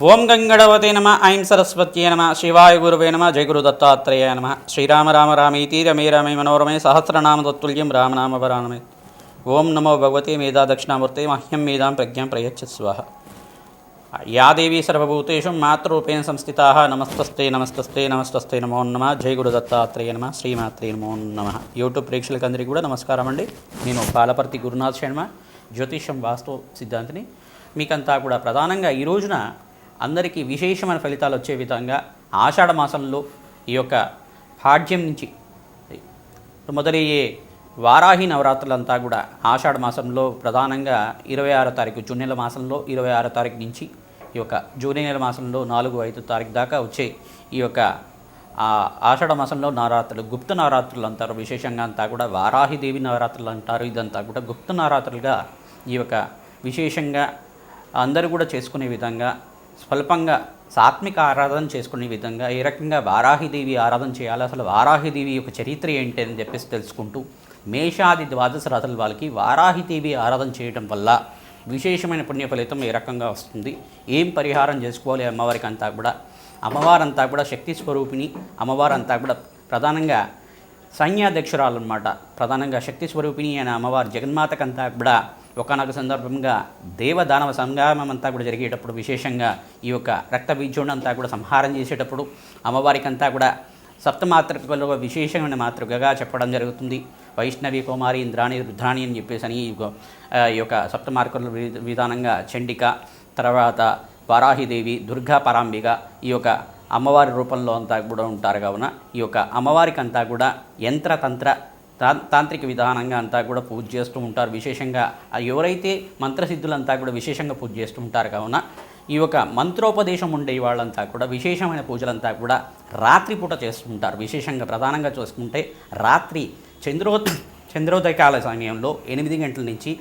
ఓం గంగడవతే నమ ఐం సరస్వత్యే నమ శివాయ గురువే నమ జయగురు దత్తాత్రేయ నమ. శ్రీరామ రామ రామీతి రమే రమే మనోరమే సహస్రనామ తత్తుల్యం రామనామ వరానమే. ఓం నమో భగవతే మేధా దక్షిణామూర్తే మహ్యం మేధాం ప్రజ్ఞాం ప్రయచ్చ స్వాహ. యా దేవీ సర్వభూతేషు మాతృరూపేణ సంస్థితా నమస్తస్తే నమస్తస్తే నమస్తస్తే నమో నమ జయ గురు దత్తాత్రేయ నమ శ్రీమాత్రే నమో నమ. యూట్యూబ్ ప్రేక్షకులందరికీ కూడా నమస్కారం అండి. నేను పాలపర్తి గురునాథ్ శర్మ జ్యోతిషం వాస్తు సిద్ధాంతిని మీకంతా కూడా ప్రధానంగా ఈ రోజున అందరికీ విశేషమైన ఫలితాలు వచ్చే విధంగా ఆషాఢ మాసంలో ఈ యొక్క పాడ్యం నుంచి మొదలయ్యే వారాహి నవరాత్రులంతా కూడా ఆషాఢ మాసంలో ప్రధానంగా ఇరవై ఆరో తారీఖు జూన్ నెల మాసంలో ఇరవై ఆరో తారీఖు నుంచి ఈ యొక్క జూన్ నెల మాసంలో నాలుగు ఐదు తారీఖు దాకా వచ్చే ఈ యొక్క ఆషాఢ మాసంలో నవరాత్రులు గుప్త నవరాత్రులు అంటారు విశేషంగా అంతా కూడా వారాహిదేవి నవరాత్రులు అంటారు. ఇదంతా కూడా గుప్త నవరాత్రులుగా ఈ యొక్క విశేషంగా అందరూ కూడా చేసుకునే విధంగా స్వల్పంగా సాత్విక ఆరాధన చేసుకునే విధంగా ఏ రకంగా వారాహిదేవి ఆరాధన చేయాలి. అసలు వారాహిదేవి యొక్క చరిత్ర ఏంటి అని చెప్పేసి తెలుసుకుంటూ మేషాది ద్వాదశ రాత్రుల వాళ్ళకి వారాహిదేవి ఆరాధన చేయడం వల్ల విశేషమైన పుణ్య ఫలితం ఏ రకంగా వస్తుంది. ఏం పరిహారం చేసుకోవాలి అమ్మవారికి అంతా కూడా? అమ్మవారంతా కూడా శక్తి స్వరూపిణి అమ్మవారంతా కూడా ప్రధానంగా సైన్యాధ్యక్షురాలు అనమాట ప్రధానంగా శక్తి స్వరూపిణి అయిన అమ్మవారు జగన్మాతకంతా కూడా ఒకనొక సందర్భంగా దేవదానవ సంగ్రామం అంతా కూడా జరిగేటప్పుడు విశేషంగా ఈ యొక్క రక్త బీజుడిని అంతా కూడా సంహారం చేసేటప్పుడు అమ్మవారికి అంతా కూడా సప్తమాతృకలో విశేషమైన మాతృకగా చెప్పడం జరుగుతుంది. వైష్ణవి కుమారి ఇంద్రాణి రుద్రాణి అని చెప్పేసి అని ఈ యొక్క- సప్తమార్కుల వి- విధానంగా చండిక తర్వాత వారాహిదేవి దుర్గా పరాంబిక ఈ యొక్క అమ్మవారి రూపంలో అంతా కూడా ఉంటారు కావున ఈ యొక్క అమ్మవారికి అంతా కూడా యంత్రతంత్ర తా- తాంత్రిక విధానంగా అంతా కూడా పూజ చేస్తూ ఉంటారు. విశేషంగా ఎవరైతే మంత్రసిద్ధులంతా కూడా విశేషంగా పూజ చేస్తూ ఉంటారు. కావున ఈ యొక్క మంత్రోపదేశం ఉండే వాళ్ళంతా కూడా విశేషమైన పూజలంతా కూడా రాత్రిపూట చేస్తుంటారు విశేషంగా ప్రధానంగా చూసుకుంటే రాత్రి చంద్రో చంద్రోదయకాల సమయంలో ఎనిమిది గంటల నుంచి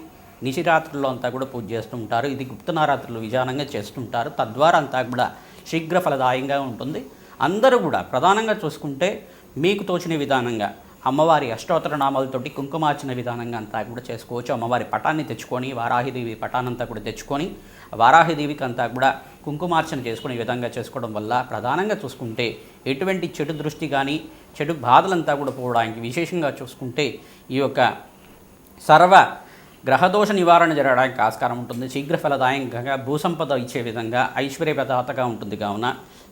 నిశిరాత్రుల్లో అంతా కూడా పూజ చేస్తుంటారు ఇది గుప్తనారాత్రులు విధానంగా చేస్తుంటారు తద్వారా అంతా కూడా శీఘ్ర ఫలదాయంగా ఉంటుంది. అందరూ కూడా ప్రధానంగా చూసుకుంటే మీకు తోచిన విధానంగా అమ్మవారి అష్టోత్తర నామాలతోటి కుంకుమార్చన విధానంగా అంతా కూడా చేసుకోవచ్చు. అమ్మవారి పటాన్ని తెచ్చుకొని వారాహిదేవి పటానంతా కూడా తెచ్చుకొని వారాహిదేవికి అంతా కూడా కుంకుమార్చన చేసుకునే విధంగా చేసుకోవడం వల్ల ప్రధానంగా చూసుకుంటే ఎటువంటి చెడు దృష్టి కానీ చెడు బాధలంతా కూడా పోవడానికి విశేషంగా చూసుకుంటే ఈ యొక్క సర్వ గ్రహదోష నివారణ జరగడానికి ఆస్కారం ఉంటుంది. శీఘ్ర ఫలదాయకంగా భూసంపద ఇచ్చే విధంగా ఐశ్వర్యప్రదాతగా ఉంటుంది. కావున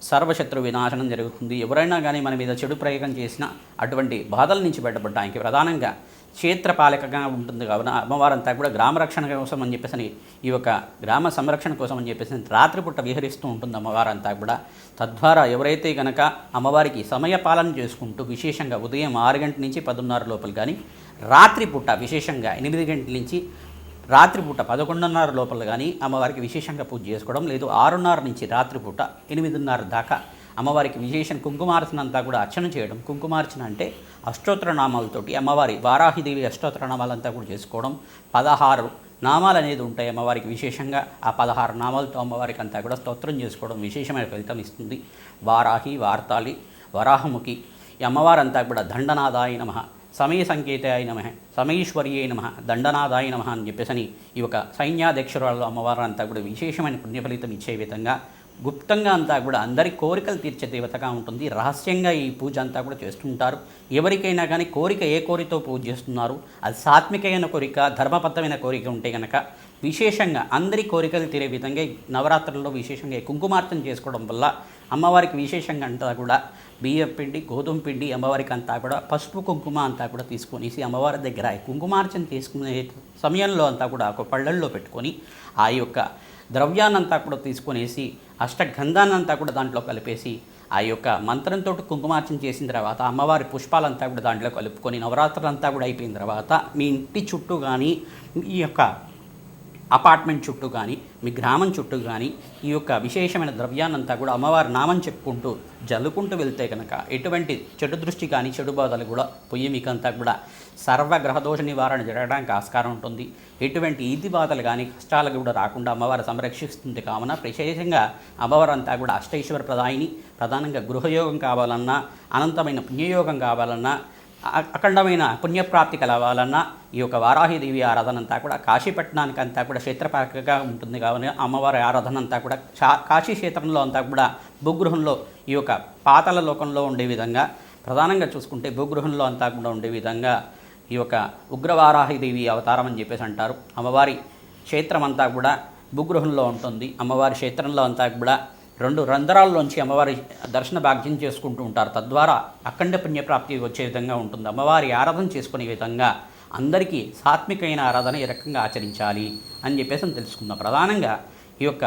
సర్వశత్రు వినాశనం జరుగుతుంది. ఎవరైనా కానీ మన మీద చెడు ప్రయోగం చేసిన అటువంటి బాధల నుంచి బయటపడడానికి ప్రధానంగా క్షేత్రపాలకగా ఉంటుంది. కావున అమ్మవారంతా కూడా గ్రామ రక్షణ కోసం అని చెప్పేసి ఈ యొక్క గ్రామ సంరక్షణ కోసం అని చెప్పేసి రాత్రిపూట విహరిస్తూ ఉంటుంది అమ్మవారంతా కూడా. తద్వారా ఎవరైతే కనుక అమ్మవారికి సమయ పాలన చేసుకుంటూ విశేషంగా ఉదయం ఆరు గంటల నుంచి పదున్నర లోపల కానీ రాత్రిపూట విశేషంగా ఎనిమిది గంటల నుంచి రాత్రిపూట పదకొండున్నర లోపల కానీ అమ్మవారికి విశేషంగా పూజ చేసుకోవడం లేదు. ఆరున్నర నుంచి రాత్రిపూట ఎనిమిదిన్నర దాకా అమ్మవారికి విశేషం కుంకుమార్చన అంతా కూడా అర్చన చేయడం. కుంకుమార్చన అంటే అష్టోత్తర నామాలతోటి అమ్మవారి వారాహిదేవి అష్టోత్తర నామాలంతా కూడా చేసుకోవడం. పదహారు నామాలు అనేది ఉంటాయి అమ్మవారికి విశేషంగా. ఆ పదహారు నామాలతో అమ్మవారికి అంతా కూడా స్తోత్రం చేసుకోవడం విశేషమైన ఫలితం ఇస్తుంది. వారాహి వార్తాళి వరాహముఖి ఈ అమ్మవారంతా కూడా దండనాదాయ నమ. సమయ సంకేతాయ నమ సమయేశ్వర్యే నమ దండనాదాయ నమ అని చెప్పేసి ఈ యొక్క సైన్యాధ్యక్షురాలు అమ్మవారు అంతా కూడా విశేషమైన పుణ్యఫలితం ఇచ్చే విధంగా గుప్తంగా అంతా కూడా అందరి కోరికలు తీర్చే దేవతగా ఉంటుంది. రహస్యంగా ఈ పూజ అంతా కూడా చేస్తుంటారు. ఎవరికైనా కానీ కోరిక ఏ కోరితో పూజ చేస్తున్నారు? అది సాత్వికమైన కోరిక ధర్మబద్ధమైన కోరిక ఉంటే కనుక విశేషంగా అందరి కోరికలు తీరే విధంగా నవరాత్రుల్లో విశేషంగా కుంకుమార్చన చేసుకోవడం వల్ల అమ్మవారికి విశేషంగా అంతా కూడా బియ్యం పిండి గోధుమ పిండి అమ్మవారికి అంతా కూడా పసుపు కుంకుమ అంతా కూడా తీసుకొనేసి అమ్మవారి దగ్గర కుంకుమార్చన తీసుకునే సమయంలో అంతా కూడా ఒక పళ్ళల్లో పెట్టుకొని ఆ యొక్క ద్రవ్యాన్నంతా కూడా తీసుకొనేసి అష్టగంధాన్నంతా కూడా దాంట్లో కలిపేసి ఆ యొక్క మంత్రంతో కుంకుమార్చన చేసిన తర్వాత అమ్మవారి పుష్పాలంతా కూడా దాంట్లో కలుపుకొని నవరాత్రులంతా కూడా అయిపోయిన తర్వాత మీ ఇంటి చుట్టూ కానీ ఈ యొక్క అపార్ట్మెంట్ చుట్టూ కానీ మీ గ్రామం చుట్టూ కానీ ఈ యొక్క విశేషమైన ద్రవ్యాన్నంతా కూడా అమ్మవారి నామం చెప్పుకుంటూ జల్లుకుంటూ వెళ్తే కనుక ఎటువంటి చెడు దృష్టి కానీ చెడు బాధలు కూడా పొయ్యి మీకంతా కూడా సర్వ గ్రహదోష నివారణ జరగడానికి ఆస్కారం ఉంటుంది. ఎటువంటి ఈది బాధలు కానీ కష్టాలు కూడా రాకుండా అమ్మవారు సంరక్షిస్తుంది కావున విశేషంగా అమ్మవారు అంతా కూడా అష్టైశ్వర ప్రదాయిని ప్రధానంగా గృహయోగం కావాలన్నా అనంతమైన పుణ్యయోగం కావాలన్నా అఖండమైన పుణ్యప్రాప్తి కలవాలన్నా ఈ యొక్క వారాహిదేవి ఆరాధన అంతా కూడా కాశీపట్నానికి అంతా కూడా క్షేత్రపాకగా ఉంటుంది కావున అమ్మవారి ఆరాధన అంతా కూడా కాశీ క్షేత్రంలో అంతా కూడా భూగృహంలో ఈ యొక్క పాతల లోకంలో ఉండే విధంగా ప్రధానంగా చూసుకుంటే భూగృహంలో అంతా కూడా ఉండే విధంగా ఈ యొక్క ఉగ్రవారాహిదేవి అవతారం అని చెప్పేసి అంటారు. అమ్మవారి క్షేత్రం అంతా కూడా భూగృహంలో ఉంటుంది. అమ్మవారి క్షేత్రంలో అంతా కూడా రెండు రంధ్రాల్లోంచి అమ్మవారి దర్శన భాగ్యం చేసుకుంటూ ఉంటారు. తద్వారా అఖండ పుణ్యప్రాప్తి వచ్చే విధంగా ఉంటుంది. అమ్మవారి ఆరాధన చేసుకునే విధంగా అందరికీ సాత్వికమైన ఆరాధన ఈ రకంగా ఆచరించాలి అని చెప్పేసి తెలుసుకుందాం. ప్రధానంగా ఈ యొక్క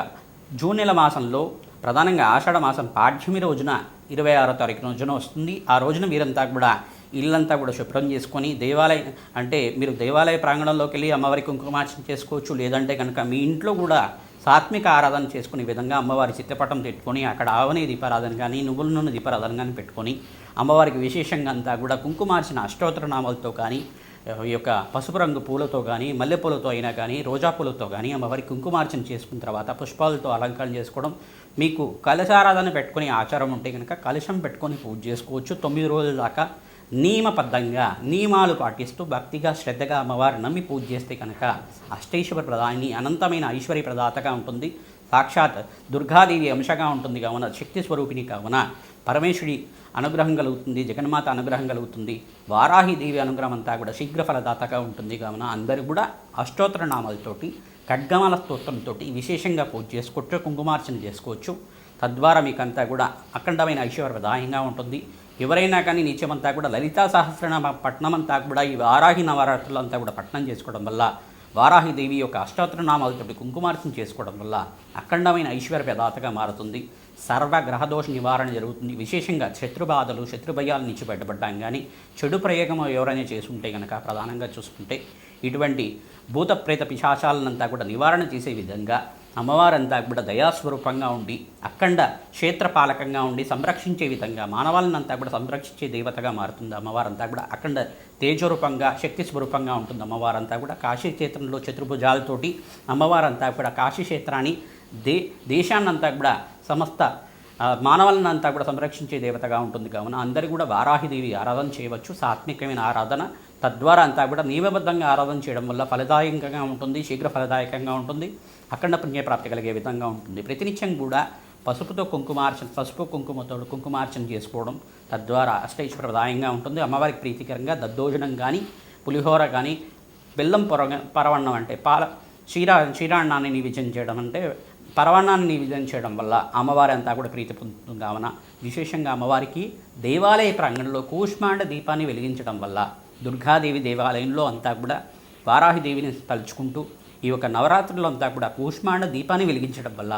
జూన్ నెల మాసంలో ప్రధానంగా ఆషాఢ మాసం పాఠ్యమి రోజున ఇరవై ఆరో తారీఖు రోజున వస్తుంది. ఆ రోజున మీరంతా కూడా ఇల్లంతా కూడా శుభ్రం చేసుకొని దేవాలయం అంటే మీరు దేవాలయ ప్రాంగణంలోకి వెళ్ళి అమ్మవారి కుంకుమార్చన చేసుకోవచ్చు. లేదంటే కనుక మీ ఇంట్లో కూడా సాత్విక ఆరాధన చేసుకునే విధంగా అమ్మవారి చిత్రపటం పెట్టుకొని అక్కడ ఆవని దీపారాధన కానీ నువ్వుల నూనె దీపారాధన కానీ పెట్టుకొని అమ్మవారికి విశేషంగా అంతా కూడా కుంకుమార్చిన అష్టోత్తర నామాలతో కానీ ఈ యొక్క పసుపు రంగు పూలతో కానీ మల్లెపూలతో అయినా కానీ రోజా పూలతో కానీ అమ్మవారి కుంకుమార్చన చేసుకున్న తర్వాత పుష్పాలతో అలంకరణ చేసుకోవడం మీకు కలశారాధన పెట్టుకునే ఆచారం ఉంటే కనుక కలశం పెట్టుకొని పూజ చేసుకోవచ్చు. తొమ్మిది రోజుల దాకా నియమబద్ధంగా నియమాలు పాటిస్తూ భక్తిగా శ్రద్ధగా అమ్మవారు నమ్మి పూజ చేస్తే కనుక అష్టైశ్వర ప్రధాని అనంతమైన ఐశ్వర్య ప్రదాతగా ఉంటుంది. సాక్షాత్ దుర్గాదేవి అంశగా ఉంటుంది కావున శక్తి స్వరూపిణి కావున పరమేశ్వరి అనుగ్రహం కలుగుతుంది జగన్మాత అనుగ్రహం కలుగుతుంది వారాహిదేవి అనుగ్రహం అంతా కూడా శీఘ్ర ఫలదాతగా ఉంటుంది కావున అందరూ కూడా అష్టోత్తర నామాలతోటి ఖడ్గమాల స్తోత్రంతో విశేషంగా పూజ చేసుకోవచ్చు కుంకుమార్చన చేసుకోవచ్చు. తద్వారా మీకంతా కూడా అఖండమైన ఐశ్వర్యదాయంగా ఉంటుంది. ఎవరైనా కానీ నిత్యమంతా కూడా లలితా సహస్రనామ పట్నం అంతా కూడా ఈ వారాహి నవరాత్రులు అంతా కూడా పట్నం చేసుకోవడం వల్ల వారాహిదేవి యొక్క అష్టోత్తర నామాలతోటి కుంకుమార్చన చేసుకోవడం వల్ల అఖండమైన ఐశ్వర్య ప్రదాతగా మారుతుంది. సర్వ గ్రహదోష నివారణ జరుగుతుంది. విశేషంగా శత్రుబాధలు శత్రుభయాల నుంచి బయటపడ్డాం కానీ చెడు ప్రయోగం ఎవరైనా చేసుకుంటే కనుక ప్రధానంగా చూసుకుంటే ఇటువంటి భూత ప్రేత పిశాచాలనంతా కూడా నివారణ చేసే విధంగా అమ్మవారంతా కూడా దయాస్వరూపంగా ఉండి అఖండ క్షేత్రపాలకంగా ఉండి సంరక్షించే విధంగా మానవాళ్ళనంతా కూడా సంరక్షించే దేవతగా మారుతుంది అమ్మవారంతా కూడా అఖండ తేజరూపంగా శక్తి స్వరూపంగా ఉంటుంది అమ్మవారంతా కూడా కాశీ క్షేత్రంలో చతుర్భుజాలతోటి అమ్మవారంతా కూడా కాశీ క్షేత్రాన్ని దే దేశాన్నంతా కూడా సమస్త ఆ, మానవులనంతా కూడా సంరక్షించే దేవతగా ఉంటుంది. కావున అందరూ కూడా వారాహిదేవి ఆరాధన చేయవచ్చు. సాత్వికమైన ఆరాధన తద్వారా అంతా కూడా నియమబద్ధంగా ఆరాధన చేయడం వల్ల ఫలదాయకంగా ఉంటుంది శీఘ్ర ఫలదాయకంగా ఉంటుంది అఖండ పుణ్యప్రాప్తి కలిగే విధంగా ఉంటుంది. ప్రతినిత్యం కూడా పసుపుతో కుంకుమార్చన పసుపు కుంకుమతో కుంకుమార్చన చేసుకోవడం తద్వారా అష్టైశ్వరదాయంగా ఉంటుంది. అమ్మవారికి ప్రీతికరంగా దద్దోజనం కానీ పులిహోర కానీ బెల్లం పొర పరవన్నం అంటే పాల క్షీరా క్షీరాన్నాన్ని నివేదన చేయడం అంటే పరవన్నాన్ని నివేదన చేయడం వల్ల అమ్మవారి అంతా కూడా ప్రీతి పొందుతుంది కావున. విశేషంగా అమ్మవారికి దేవాలయ ప్రాంగణంలో కూష్మాండ దీపాన్ని వెలిగించడం వల్ల దుర్గాదేవి దేవాలయంలో అంతా కూడా వారాహిదేవిని తలుచుకుంటూ ఈ యొక్క నవరాత్రుల్లో అంతా కూడా కూష్మాండ దీపాన్ని వెలిగించడం వల్ల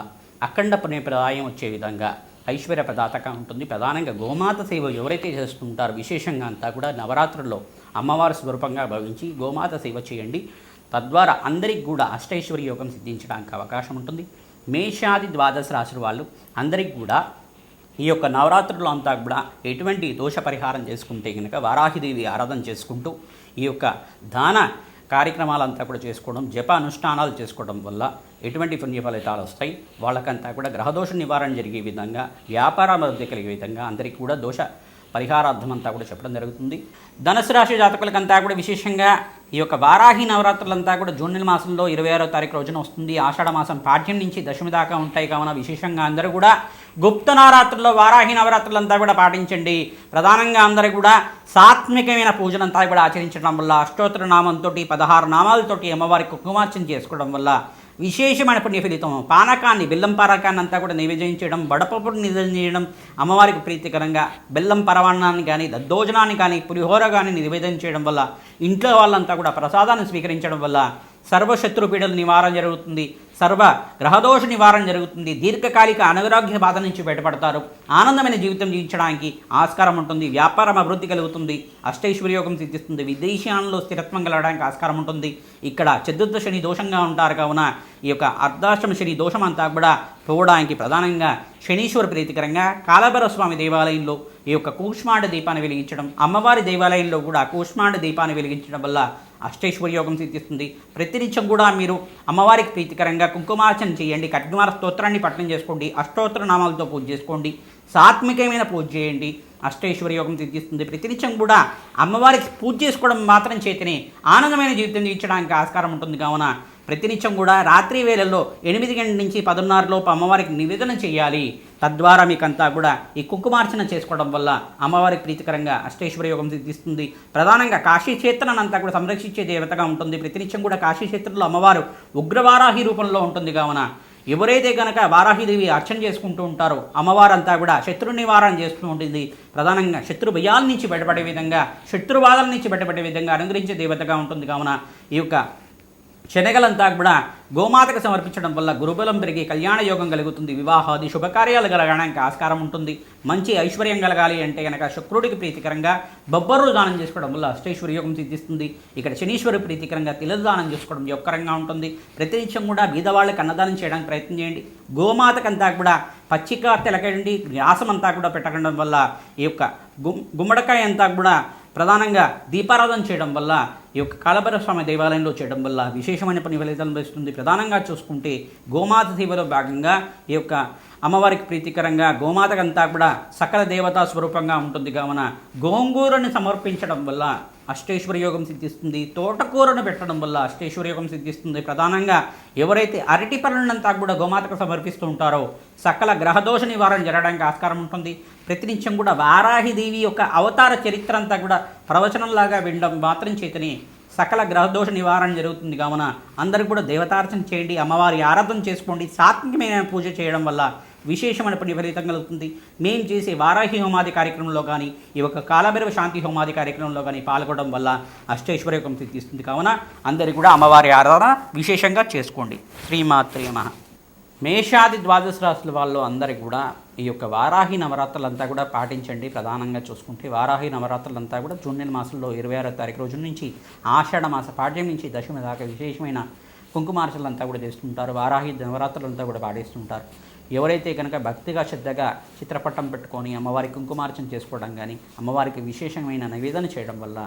అఖండ పుణ్యప్రదాయం వచ్చే విధంగా ఐశ్వర్య ప్రదాతగా ఉంటుంది. ప్రధానంగా గోమాత సేవ ఎవరైతే చేస్తుంటారో విశేషంగా అంతా కూడా నవరాత్రుల్లో అమ్మవారి స్వరూపంగా భావించి గోమాత సేవ చేయండి. తద్వారా అందరికి కూడా అష్టైశ్వర్య యోగం సిద్ధించడానికి అవకాశం ఉంటుంది. మేషాది ద్వాదశ రాశుల వాళ్ళు అందరికి కూడా ఈ యొక్క నవరాత్రులు అంతా కూడా ఎటువంటి దోష పరిహారం చేసుకుంటే కనుక వారాహిదేవి ఆరాధన చేసుకుంటూ ఈ యొక్క దాన కార్యక్రమాలంతా కూడా చేసుకోవడం జప అనుష్ఠానాలు చేసుకోవడం వల్ల ఎటువంటి పుణ్య ఫలితాలు వస్తాయి? వాళ్ళకంతా కూడా గ్రహదోష నివారణ జరిగే విధంగా వ్యాపార అభివృద్ధి కలిగే విధంగా అందరికీ కూడా దోష పరిహారార్థం అంతా కూడా చెప్పడం జరుగుతుంది. ధనుసు రాశి జాతకులకంతా కూడా విశేషంగా ఈ యొక్క వారాహి నవరాత్రులంతా కూడా జూన్ నెల మాసంలో ఇరవై ఆరో తారీఖు రోజున వస్తుంది. ఆషాఢ మాసం పాఠ్యం నుంచి దశమి దాకా ఉంటాయి కావున విశేషంగా అందరూ కూడా గుప్త నవరాత్రుల్లో వారాహి నవరాత్రులంతా కూడా పాటించండి. ప్రధానంగా అందరూ కూడా సాత్వికమైన పూజలంతా కూడా ఆచరించడం వల్ల అష్టోత్తర నామంతో పదహారు నామాలతోటి అమ్మవారికి కుంకుమార్చన చేసుకోవడం వల్ల విశేషమైన పుణ్య ఫలితం. పానకాన్ని బెల్లం పానకాన్ని అంతా కూడా నివేదన చేయడం బడపప్పుడు నివేదన చేయడం అమ్మవారికి ప్రీతికరంగా బెల్లం పరవాణాన్ని కానీ దద్దోజనాన్ని కానీ పులిహోర కానీ నివేదన చేయడం వల్ల ఇంట్లో వాళ్ళంతా కూడా ప్రసాదాన్ని స్వీకరించడం వల్ల సర్వశత్రు పీడల నివారణ జరుగుతుంది. సర్వ గ్రహదోష నివారణ జరుగుతుంది. దీర్ఘకాలిక అనారోగ్య బాధ నుంచి బయటపడతారు. ఆనందమైన జీవితం జీవించడానికి ఆస్కారం ఉంటుంది. వ్యాపారం అభివృద్ధి కలుగుతుంది. అష్టైశ్వర్యోగం సిద్ధిస్తుంది. విదేశాలలో స్థిరత్వం కలగడానికి ఆస్కారం ఉంటుంది. ఇక్కడ చతుర్థ శని దోషంగా ఉంటారు కావున ఈ యొక్క అర్ధాష్టమ శని దోషం అంతా కూడా పోవడానికి ప్రధానంగా శనీశ్వర ప్రీతికరంగా కాలభైరవ స్వామి దేవాలయంలో ఈ యొక్క కూష్మాండ దీపాన్ని వెలిగించడం అమ్మవారి దేవాలయంలో కూడా కూష్మాండ దీపాన్ని వెలిగించడం వల్ల అష్టైశ్వర్యోగం సిద్ధిస్తుంది. ప్రతినిత్యం కూడా మీరు అమ్మవారికి ప్రీతికరంగా కుంకుమార్చన చేయండి ఖడ్గమాల స్తోత్రాన్ని పఠనం చేసుకోండి అష్టోత్తర నామాలతో పూజ చేసుకోండి సాత్వికమైన పూజ చేయండి అష్టైశ్వర్యోగం సిద్ధిస్తుంది. ప్రతినిత్యం కూడా అమ్మవారికి పూజ చేసుకోవడం మాత్రం చేతనే ఆనందమైన జీవితం జీవించడానికి ఆస్కారం ఉంటుంది. కావున ప్రతినిత్యం కూడా రాత్రి వేళల్లో ఎనిమిది గంటల నుంచి పదకొండున్నర అమ్మవారికి నివేదన చేయాలి. తద్వారా మీకంతా కూడా ఈ కుంకుమార్చన చేసుకోవడం వల్ల అమ్మవారికి ప్రీతికరంగా అష్టేశ్వర యోగం సిద్ధిస్తుంది. ప్రధానంగా కాశీ క్షేత్రాన్ని అంతా కూడా సంరక్షించే దేవతగా ఉంటుంది. ప్రతినిత్యం కూడా కాశీ క్షేత్రంలో అమ్మవారు ఉగ్రవారాహి రూపంలో ఉంటుంది కావున. ఎవరైతే కనుక వారాహిదేవి అర్చన చేసుకుంటూ ఉంటారో అమ్మవారంతా కూడా శత్రు నివారణ చేస్తూ ఉంటుంది. ప్రధానంగా శత్రు భయాల నుంచి బయటపడే విధంగా శత్రువాదాల నుంచి బయటపడే విధంగా అనుగ్రహించే దేవతగా ఉంటుంది కావున. ఈ యొక్క శనగలంతా కూడా గోమాతకు సమర్పించడం వల్ల గురుబలం పెరిగి కళ్యాణ యోగం కలుగుతుంది. వివాహాది శుభకార్యాలు కలగడానికి ఆస్కారం ఉంటుంది. మంచి ఐశ్వర్యం కలగాలి అంటే కనుక శుక్రుడికి ప్రీతికరంగా బొబ్బర్రు దానం చేసుకోవడం వల్ల అష్టేశ్వరి యోగం సిద్ధిస్తుంది. ఇక్కడ శనీశ్వరు ప్రీతికరంగా తిలదు దానం చేసుకోవడం యొక్కరంగా ఉంటుంది. ప్రతినిత్యం కూడా బీదవాళ్ళకి అన్నదానం చేయడానికి ప్రయత్నం చేయండి. గోమాతకంతా కూడా పచ్చిక తిలకండి గ్యాసం అంతా కూడా పెట్టడం వల్ల ఈ యొక్క గుమ్ గుమ్మడికాయ అంతా కూడా ప్రధానంగా దీపారాధన చేయడం వల్ల ఈ యొక్క కాలభైరవ స్వామి దేవాలయంలో చేయడం వల్ల విశేషమైన పని ఫలితాలు లభిస్తుంది. ప్రధానంగా చూసుకుంటే గోమాత సేవలో భాగంగా ఈ యొక్క అమ్మవారికి ప్రీతికరంగా గోమాతకంతా కూడా సకల దేవతా స్వరూపంగా ఉంటుంది. కావున గోంగూరని సమర్పించడం వల్ల అష్టేశ్వర యోగం సిద్ధిస్తుంది. తోటకూరను పెట్టడం వల్ల అష్టైశ్వర్య యోగం సిద్ధిస్తుంది. ప్రధానంగా ఎవరైతే అరటి పనులంతా కూడా గోమాతకు సమర్పిస్తూ ఉంటారో సకల గ్రహదోష నివారణ జరగడానికి ఆస్కారం ఉంటుంది. ప్రతినిత్యం కూడా వారాహిదేవి యొక్క అవతార చరిత్ర అంతా కూడా ప్రవచనంలాగా వినడం మాత్రం చేతనే సకల గ్రహదోష నివారణ జరుగుతుంది. కావున అందరూ కూడా దేవతార్చన చేయండి అమ్మవారి ఆరాధన చేసుకోండి సాత్వికమైన పూజ చేయడం వల్ల విశేషమైన పుణ్య ఫలితం కలుగుతుంది మేము చేసే వారాహి హోమాది కార్యక్రమంలో కానీ ఈ యొక్క కాలభైరవ శాంతి హోమాది కార్యక్రమంలో కానీ పాల్గొనడం వల్ల అష్టైశ్వర్యకం సిద్ధిస్తుంది కావున అందరికీ కూడా అమ్మవారి ఆరాధన విశేషంగా చేసుకోండి. శ్రీమాత్రే మహా మేషాది ద్వాదశ రాశుల వాళ్ళు అందరూ కూడా ఈ యొక్క వారాహి నవరాత్రులంతా కూడా పాటించండి. ప్రధానంగా చూసుకుంటే వారాహి నవరాత్రులంతా కూడా జూన్ నెల మాసంలో ఇరవై ఆరో తారీఖు రోజు నుంచి ఆషాఢ మాస పాఠ్యం నుంచి దశమి దాకా విశేషమైన కుంకుమార్చలంతా కూడా చేస్తుంటారు. వారాహి నవరాత్రులంతా కూడా పాటిస్తుంటారు. ఎవరైతే కనుక భక్తిగా శ్రద్ధగా చిత్రపటం పెట్టుకొని అమ్మవారి కుంకుమార్చన చేసుకోవడం కానీ అమ్మవారికి విశేషమైన నివేదన చేయడం వల్ల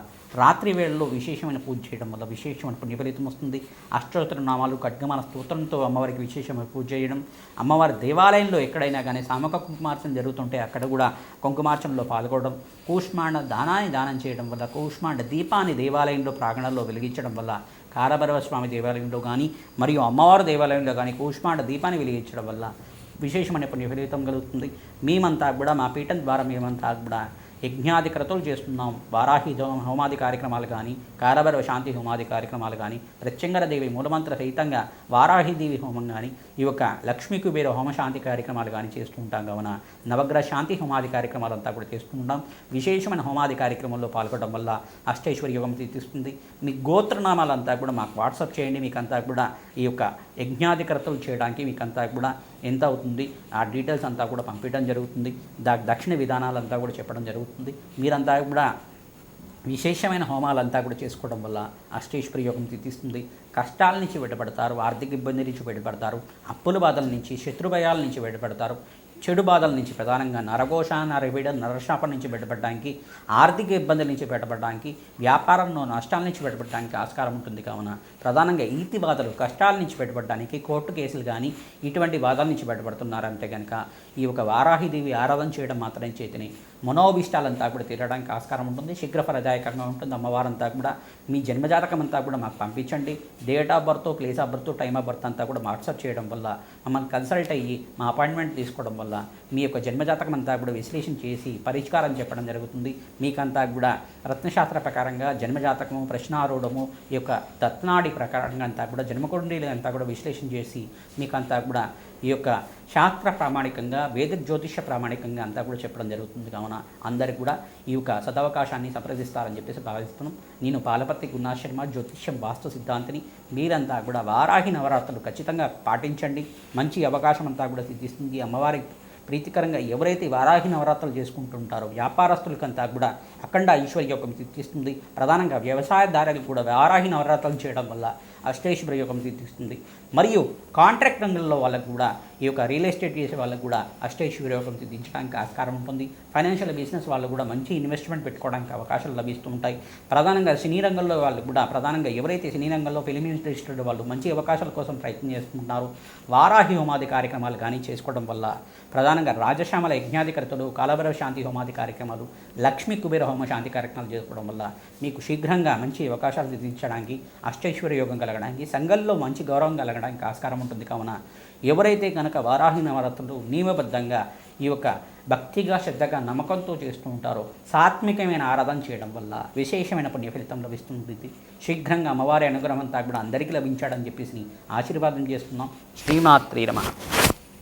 రాత్రి వేళల్లో విశేషమైన పూజ చేయడం వల్ల విశేషమైన పుణ్యఫలితం వస్తుంది. అష్టోత్తర నామాలు ఖడ్గమాల స్తోత్రంతో అమ్మవారికి విశేషమైన పూజ చేయడం. అమ్మవారి దేవాలయంలో ఎక్కడైనా కానీ సామక కుంకుమార్చన జరుగుతుంటే అక్కడ కూడా కుంకుమార్చనలో పాల్గొనడం. కూష్మాండ దానాన్ని దానం చేయడం వల్ల కూష్మాండ దీపాన్ని దేవాలయంలో ప్రాంగణంలో వెలిగించడం వల్ల కారభైరవ స్వామి దేవాలయంలో కానీ మరియు అమ్మవారి దేవాలయంలో కానీ కూష్మాండ దీపాన్ని వెలిగించడం వల్ల విశేషమైన పుణ్య ఫలితం కలుగుతుంది. మేమంతా కూడా మా పీఠం ద్వారా మేమంతా కూడా యజ్ఞాది క్రతులు చేస్తున్నాం. వారాహి హోమాది కార్యక్రమాలు కానీ కారభైరవ శాంతి హోమాది కార్యక్రమాలు కానీ ప్రత్యంగరదేవి మూలమంత్ర సహితంగా వారాహిదేవి హోమం కానీ ఈ యొక్క లక్ష్మీ కుబేర హోమ శాంతి కార్యక్రమాలు కానీ చేస్తూ ఉంటాం. కావున నవగ్రహ శాంతి హోమాది కార్యక్రమాలు అంతా కూడా చేస్తూ ఉంటాం విశేషమైన హోమాది కార్యక్రమంలో పాల్గొనడం వల్ల అష్టైశ్వర్య యోగం తీస్తుంది మీ గోత్రనామాలంతా కూడా మాకు వాట్సాప్ చేయండి. మీకంతా కూడా ఈ యొక్క యజ్ఞాధికర్తలు చేయడానికి మీకంతా కూడా ఎంత అవుతుంది ఆ డీటెయిల్స్ అంతా కూడా పంపించడం జరుగుతుంది. దా దక్షిణ విధానాలంతా కూడా చెప్పడం జరుగుతుంది. మీరంతా కూడా విశేషమైన హోమాలంతా కూడా చేసుకోవడం వల్ల అష్టేశ్వరి యోగం తీస్తుంది కష్టాల నుంచి బయటపడతారు ఆర్థిక ఇబ్బంది నుంచి బయటపడతారు అప్పుల బాధల నుంచి శత్రుభయాల నుంచి బయటపడతారు చెడు బాధల నుంచి ప్రధానంగా నరఘోష నరవిడ నరశాప నుంచి బయటపడడానికి ఆర్థిక ఇబ్బందుల నుంచి బయటపడడానికి వ్యాపారంలో నష్టాల నుంచి బయటపడడానికి ఆస్కారం ఉంటుంది. కావున ప్రధానంగా ఈతి బాధలు కష్టాల నుంచి బయటపడడానికి కోర్టు కేసులు కానీ ఇటువంటి బాధల నుంచి బయటపడుతున్నారంటే కనుక ఈ యొక్క వారాహిదేవి ఆరాధన చేయడం మాత్రమే చేతిని మనోభిష్టాలంతా కూడా తీరడానికి ఆస్కారం ఉంటుంది శీఘ్రఫలదాయకంగా ఉంటుంది. అమ్మవారంతా కూడా మీ జన్మజాతకం అంతా కూడా మాకు పంపించండి. Date of birth place of birth time of birth అంతా కూడా వాట్సాప్ చేయడం వల్ల మమ్మల్ని కన్సల్ట్ అయ్యి మా అపాయింట్మెంట్ తీసుకోవడం వల్ల మీ యొక్క జన్మజాతకం అంతా కూడా విశ్లేషణ చేసి పరిష్కారం చెప్పడం జరుగుతుంది. మీకంతా కూడా రత్నశాస్త్ర ప్రకారంగా జన్మజాతకము ప్రశ్నారూఢము ఈ యొక్క దత్నాడి ప్రకారంగా అంతా కూడా జన్మకుండీలు అంతా కూడా విశ్లేషణ చేసి మీకంతా కూడా ఈ యొక్క శాస్త్ర ప్రామాణికంగా వేద జ్యోతిష ప్రామాణికంగా అంతా కూడా చెప్పడం జరుగుతుంది. కావున అందరికి కూడా ఈ యొక్క సదవకాశాన్ని సంప్రదిస్తారని చెప్పేసి భావిస్తున్నాం. నేను పాలపతి గున్నా శర్మ జ్యోతిష్యం వాస్తు సిద్ధాంతిని మీరంతా కూడా వారాహి నవరాత్రులు ఖచ్చితంగా పాటించండి. మంచి అవకాశం అంతా కూడా సిద్ధిస్తుంది. అమ్మవారి ప్రీతికరంగా ఎవరైతే వారాహి నవరాత్రులు చేసుకుంటుంటారో వ్యాపారస్తులకంతా కూడా అఖండ యొక్క సిద్ధిస్తుంది. ప్రధానంగా వ్యవసాయదారులకు కూడా వారాహి నవరాత్రులు చేయడం వల్ల అష్టైశ్వర్య ప్రయోగం సిద్ధిస్తుంది మరియు కాంట్రాక్ట్ రంగంలో వాళ్ళకు కూడా ఈ యొక్క రియల్ ఎస్టేట్ చేసే వాళ్ళకు కూడా అష్టైశ్వర్య యోగం సిద్ధించడానికి ఆస్కారం ఉంటుంది ఫైనాన్షియల్ బిజినెస్ వాళ్ళు కూడా మంచి ఇన్వెస్ట్మెంట్ పెట్టుకోవడానికి అవకాశాలు లభిస్తూ ఉంటాయి. ప్రధానంగా సినీ రంగంలో వాళ్ళు కూడా ప్రధానంగా ఎవరైతే సినీ రంగంలో ఫిలిం ఇండస్ట్రీ వాళ్ళు మంచి అవకాశాల కోసం ప్రయత్నం చేస్తుంటున్నారో వారాహి హోమాది కార్యక్రమాలు కానీ చేసుకోవడం వల్ల ప్రధానంగా రాజశ్యామల యజ్ఞాధికర్తలు కాలభైరవ శాంతి హోమాది కార్యక్రమాలు లక్ష్మీ కుబేర హోమ శాంతి కార్యక్రమాలు చేసుకోవడం వల్ల మీకు శీఘ్రంగా మంచి అవకాశాలు సిద్ధించడానికి అష్టైశ్వర్య యోగం కలగడానికి సంఘంలో మంచి గౌరవం కలగడానికి ఆస్కారం ఉంటుంది. కావున ఎవరైతే కనుక వారాహి నవరాత్రులు నియమబద్ధంగా ఈ యొక్క భక్తిగా శ్రద్ధగా నమ్మకంతో చేస్తూ ఉంటారో సాత్వికమైన ఆరాధన చేయడం వల్ల విశేషమైన పుణ్య ఫలితం లభిస్తుంది శీఘ్రంగా అమ్మవారి అనుగ్రహం అంతా కూడా అందరికీ లభించాడని చెప్పేసి ఆశీర్వాదం చేస్తున్నాం. శ్రీమాత్రీ రమ